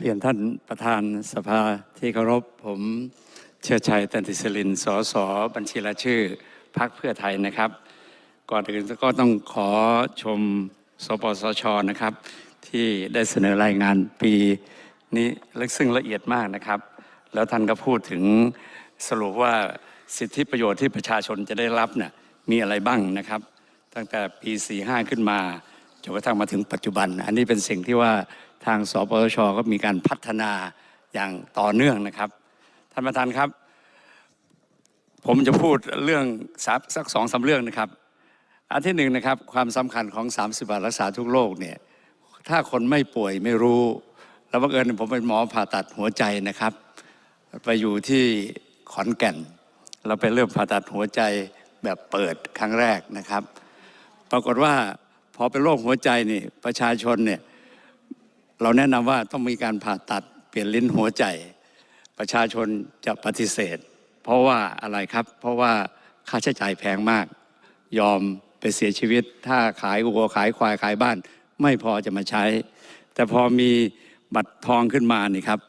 เรียนท่านประธานสภาที่เคารพผมเชิดชัยตันติสลินสสบัญชีรายชื่อพักเพื่อไทยนะครับ ก่อนอื่นก็ต้องขอชมสปสชนะครับ ที่ได้เสนอรายงานปีนี้และซึ่งละเอียดมากนะครับ แล้วท่านก็พูดถึงสรุปว่าสิทธิประโยชน์ที่ประชาชนจะได้รับเนี่ยมีอะไรบ้างนะครับ ตั้งแต่ปี 45 ขึ้นมา จนกระทั่งมาถึงปัจจุบัน อันนี้เป็นสิ่งที่ว่าทางสปสชก็มีการพัฒนาอย่างต่อเนื่องนะครับ ท่านประธานครับ ผมจะพูดเรื่องสักสองสาเรื่องนะครับ อันที่หนึ่งนะครับ ความสำคัญของ 30 บาทรักษาทุกโรคเนี่ยถ้าคนไม่ป่วยไม่รู้ แล้วบังเอิญผมเป็นหมอผ่าตัดหัวใจนะครับ ไปอยู่ที่ขอนแก่น เราไปเริ่มผ่าตัดหัวใจแบบเปิดครั้งแรกนะครับ ปรากฏว่า อเป็นโรคหัวใจนี่ประชาชนเนี่ยเราแนะนำว่าต้องมีการผ่าตัดเปลี่ยนลิ้นหัวใจ ประชาชนจะปฏิเสธ เพราะว่าอะไรครับ เพราะว่าค่าใช้จ่ายแพงมาก ยอมไปเสียชีวิต ถ้าขายวัวขายควายขายบ้าน ไม่พอจะมาใช้ แต่พอมีบัตรทองขึ้นมานี่ครับ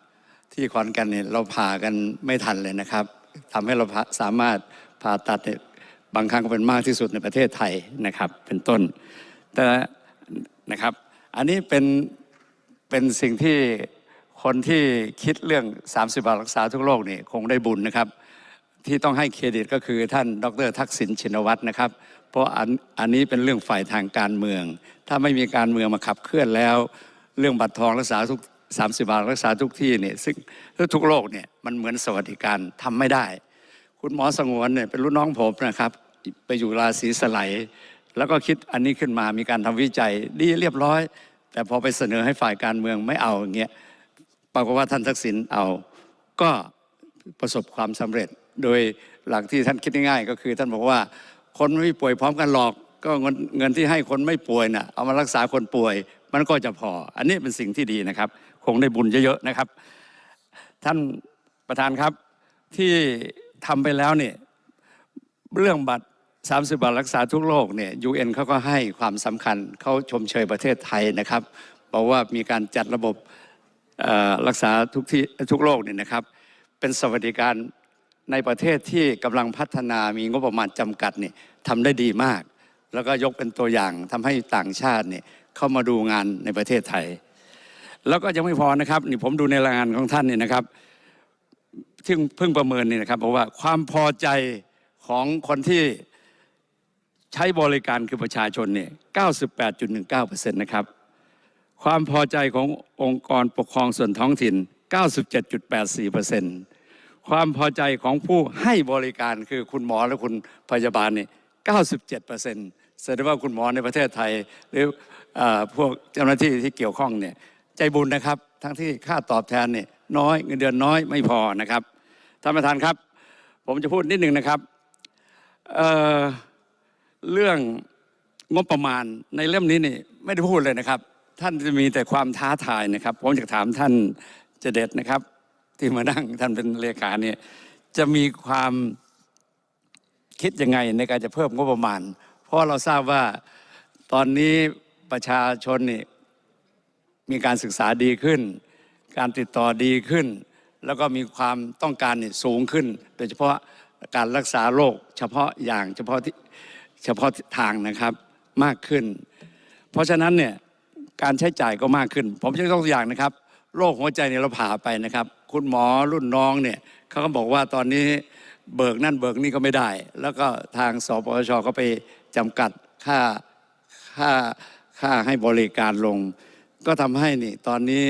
ที่ขอนกันเนี่ยเราผ่ากันไม่ทันเลยนะครับทำให้เราสามารถผ่าตัดเนี่ยบางครั้งก็เป็นมากที่สุดในประเทศไทยนะครับ เป็นต้น แต่นะครับ อันนี้เป็นเป็นสิ่งที่คนที่คิดเรื่อง 30 บาทรักษาทุกโรคนี่คงได้บุญนะครับ ที่ต้องให้เครดิตก็คือท่านดรทักษิณชินวัตรนะครับ เพราะอันอันนี้เป็นเรื่องฝ่ายทางการเมือง ถ้าไม่มีการเมืองมาขับเคลื่อนแล้ว เรื่องบัตรทองรักษาทุก30 บาทรักษาทุกที่เนี่ยซึ่งทุกโรคเนี่ยมันเหมือนสวัสดิการทำไม่ได้ คุณหมอสงวนเนี่ยเป็นรุ่นน้องผมนะครับ ไปอยู่ราศีสไล แล้วก็คิดอันนี้ขึ้นมามีการทำวิจัยดีเรียบร้อย แต่พอไปเสนอให้ฝ่ายการเมืองไม่เอาอย่างเงี้ยปรากฏว่าท่านทักษิณเอา ก็ประสบความสำเร็จ โดยหลักที่ท่านคิดง่ายๆก็คือ ท่านบอกว่าคนไม่ป่วยพร้อมกันหรอกก็เงินเงินที่ให้คนไม่ป่วยน่ะเอามารักษาคนป่วย มันก็จะพอ อันนี้เป็นสิ่งที่ดีนะครับ คงได้บุญเยอะๆนะครับ ท่านประธานครับที่ทำไปแล้วเนี่ยเรื่องบัตร 30 บาทรักษาทุกโรคเนี่ย UN เขาก็ให้ความสำคัญเขาชมเชยประเทศไทยนะครับบอกว่ามีการจัดระบบรักษาทุกที่ทุกโรคเนี่ยนะครับ เป็นสวัสดิการในประเทศที่กำลังพัฒนามีงบประมาณจำกัดเนี่ยทำได้ดีมาก แล้วก็ยกเป็นตัวอย่างทำให้ต่างชาติเนี่ยเข้ามาดูงานในประเทศไทย แล้วก็ยังไม่พอนะครับนี่ผมดูในรายงานของท่านเนี่ยนะครับที่เพิ่งประเมินนี่นะครับบอกว่าความพอใจของคนที่ ใช้บริการคือประชาชนเนี่ย 98.19%นะครับ ความพอใจขององค์กรปกครองส่วนท้องถิ่น 97.84%ความพอใจของผู้ให้บริการคือคุณหมอและคุณพยาบาลเนี่ย 97%แสดงว่าคุณหมอในประเทศไทย หรืออพวกเจ้าหน้าที่ที่เกี่ยวข้องเนี่ยใจบุญนะครับ ทั้งที่ค่าตอบแทนเนี่ยน้อยเงินเดือนน้อยไม่พอนะครับท่านประธานครับ ผมจะพูดนิดหนึ่งนะครับเอ่อ เรื่องงบประมาณในเล่มนี้นี่ไม่ได้พูดเลยนะครับ ท่านจะมีแต่ความท้าทายนะครับผมจะถามท่านเจเด็ดนะครับ ที่มานั่งท่านเป็นเลขาเนี่ยจะมีความคิดยังไงในการจะเพิ่มงบประมาณ เพราะเราทราบว่าตอนนี้ประชาชนนี่มีการศึกษาดีขึ้น การติดต่อดีขึ้น แล้วก็มีความต้องการนี่สูงขึ้น โดยเฉพาะการรักษาโรคเฉพาะอย่างเฉพาะที่ เฉพาะทางนะครับมากขึ้น เพราะฉะนั้นเนี่ยการใช้จ่ายก็มากขึ้น ผมจะต้องตัวอย่างนะครับ โรคหัวใจเนี่ยเราผ่าไปนะครับ คุณหมอรุ่นน้องเนี่ยเขาก็บอกว่าตอนนี้เบิกนั่นเบิกนี่ก็ไม่ได้ แล้วก็ทางสปชก็ไปจำกัดค่าค่าค่าให้บริการลง ก็ทำให้นี่ตอนนี้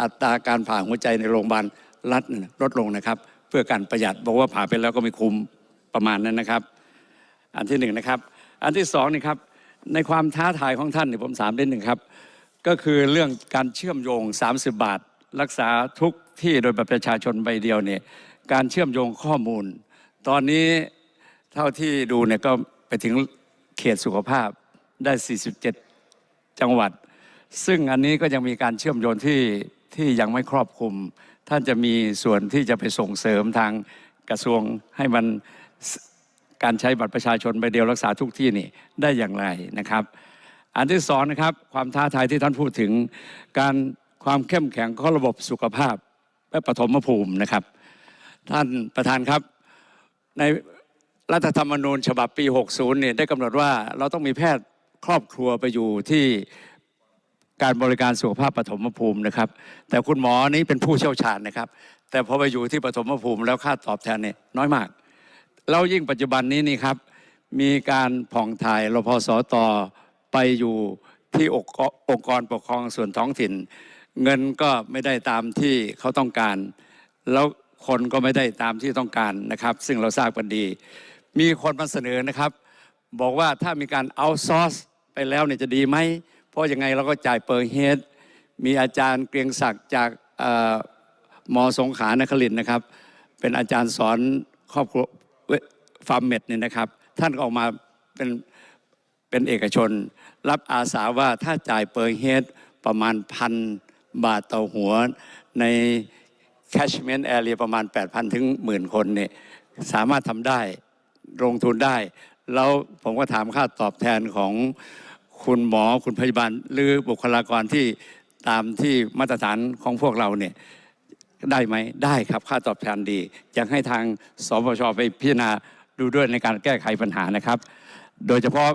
อัตราการผ่าหัวใจในโรงพยาบาลรัฐลดลงนะครับ เพื่อการประหยัดบอกว่าผ่าไปแล้วก็ไม่คุ้มประมาณนั้นนะครับ อันที่หนึ่งนะครับ อันที่สองนี่ครับในความท้าทายของท่านเนี่ยผมถามได้หนึ่งครับ ก็คือเรื่องการเชื่อมโยง 30 บาท รักษาทุกที่โดยประชาชนใบเดียวเนี่ยการเชื่อมโยงข้อมูล ตอนนี้เท่าที่ดูเนี่ยก็ไปถึงเขตสุขภาพได้ 47 จังหวัด ซึ่งอันนี้ก็ยังมีการเชื่อมโยงที่ที่ยังไม่ครอบคลุม ท่านจะมีส่วนที่จะไปส่งเสริมทางกระทรวงให้มัน การใช้บัตรประชาชนใบเดียวรักษาทุกที่นี่ได้อย่างไรนะครับ อันที่สองนะครับความท้าทายที่ท่านพูดถึง การความเข้มแข็งของระบบสุขภาพและปฐมภูมินะครับ ท่านประธานครับในรัฐธรรมนูญฉบับปี 60เนี่ยได้กำหนดว่าเราต้องมีแพทย์ครอบครัวไปอยู่ที่การบริการสุขภาพปฐมภูมินะครับ แต่คุณหมอนี้เป็นผู้เชี่ยวชาญนะครับ แต่พอไปอยู่ที่ปฐมภูมิแล้วค่าตอบแทนเนี่ยน้อยมาก แล้วยิ่งปัจจุบันนี้นี่ครับ มีการผ่องถ่ายรพสตไปอยู่ที่องค์กรองค์กรปกครองส่วนท้องถิ่น เงินก็ไม่ได้ตามที่เขาต้องการ แล้วคนก็ไม่ได้ตามที่ต้องการนะครับ ซึ่งเราทราบกันดี มีคนมาเสนอนะครับ บอกว่าถ้ามีการเอาซอร์สไปแล้วเนี่ยจะดีไหม เพราะยังไงเราก็จ่ายเปอร์เฮดมีอาจารย์เกรียงศักดิ์จากเอ่อมสงขลานครินทร์นะครับ เป็นอาจารย์สอนครอบครัว ฟาร์มเมดเนี่ยนะครับ ท่านก็ออกมาเป็นเป็นเอกชน รับอาสาว่าถ้าจ่ายเปอร์เฮดประมาณพันบาทต่อหัวใน catchment area ประมาณ 8,000 ถึงหมื่นคนเนี่ยสามารถทำได้ลงทุนได้ แล้วผมก็ถามค่าตอบแทนของคุณหมอคุณพยาบาล หรือบุคลากรที่ตามที่มาตรฐานของพวกเราเนี่ยได้ไหมได้ครับค่าตอบแทนดีอยากให้ทางสปชไปพิจารณา ดูด้วยในการแก้ไขปัญหานะครับ โดยเฉพาะ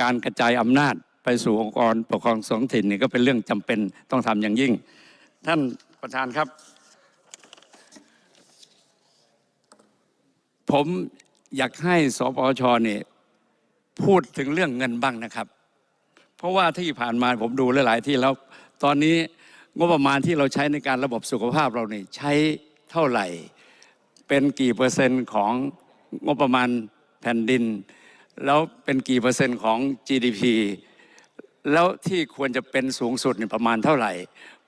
การกระจายอำนาจไปสู่องค์กรปกครองท้องถิ่นนี่ก็เป็นเรื่องจำเป็นต้องทำอย่างยิ่ง ท่านประธานครับ ผมอยากให้สปชเนี่ยพูดถึงเรื่องเงินบ้างนะครับ เพราะว่าที่ผ่านมาผมดูหลาย ๆ ที่แล้วตอนนี้งบประมาณที่เราใช้ในการระบบสุขภาพเราเนี่ยใช้เท่าไหร่ เป็นกี่เปอร์เซ็นต์ของ งบประมาณแผ่นดิน แล้วเป็นกี่เปอร์เซ็นต์ของ GDP แล้วที่ควรจะเป็นสูงสุดเนี่ยประมาณเท่าไหร่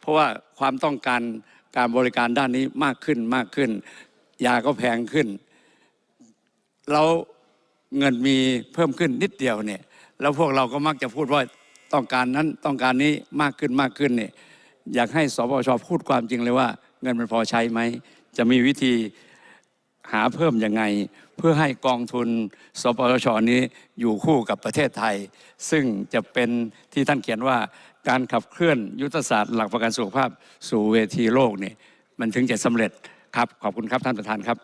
เพราะว่าความต้องการการบริการด้านนี้มากขึ้นมากขึ้น ยาก็แพงขึ้น แล้วเงินมีเพิ่มขึ้นนิดเดียวเนี่ยแล้วพวกเราก็มักจะพูดว่าต้องการนั้นต้องการนี้มากขึ้นมากขึ้นเนี่ยอยากให้สปชพูดความจริงเลยว่า เงินมันพอใช้ไหม จะมีวิธี หาเพิ่มยังไง เพื่อให้กองทุน สปชนี้อยู่คู่กับประเทศไทย ซึ่งจะเป็นที่ท่านเขียนว่าการขับเคลื่อนยุทธศาสตร์หลักประกันสุขภาพสู่เวทีโลกนี่มันถึงจะสำเร็จครับขอบคุณครับท่านประธานครับ